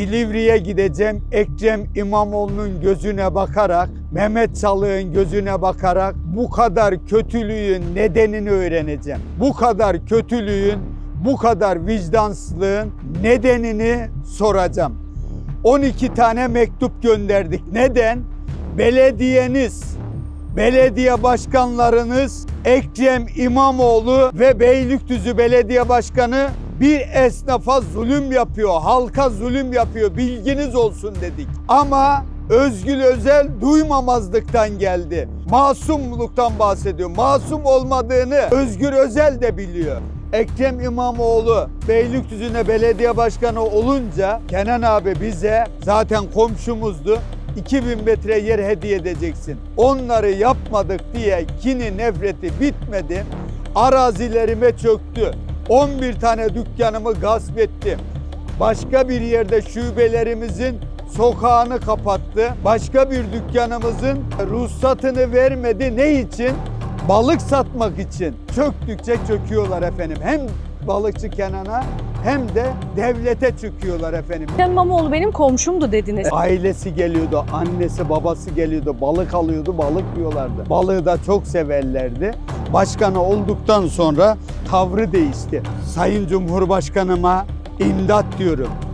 Silivri'ye gideceğim. Ekrem İmamoğlu'nun gözüne bakarak, Mehmet Çalık'ın gözüne bakarak bu kadar kötülüğün nedenini öğreneceğim. Bu kadar kötülüğün, bu kadar vicdansızlığın nedenini soracağım. 12 tane mektup gönderdik. Neden? Belediyeniz, belediye başkanlarınız Ekrem İmamoğlu ve Beylikdüzü Belediye Başkanı bir esnafa zulüm yapıyor, halka zulüm yapıyor. Bilginiz olsun dedik. Ama Özgül Özel duymamazlıktan geldi. Masumluktan bahsediyor. Masum olmadığını Özgür Özel de biliyor. Ekrem İmamoğlu Beylikdüzü'ne belediye başkanı olunca Kenan abi bize zaten komşumuzdu. 2000 metre yer hediye edeceksin. Onları yapmadık diye kini nefreti bitmedi. Arazilerime çöktü. 11 tane dükkanımı gasp etti. Başka bir yerde şubelerimizin sokağını kapattı. Başka bir dükkanımızın ruhsatını vermedi. Ne için? Balık satmak için. Çöktükçe çöküyorlar efendim. Hem balıkçı Kenan'a hem de devlete çöküyorlar efendim. Ekrem İmamoğlu benim komşumdu dediniz. Ailesi geliyordu, annesi babası geliyordu, balık alıyordu, balık yiyorlardı. Balığı da çok severlerdi. Başkanı olduktan sonra tavrı değişti. Sayın Cumhurbaşkanıma imdat diyorum.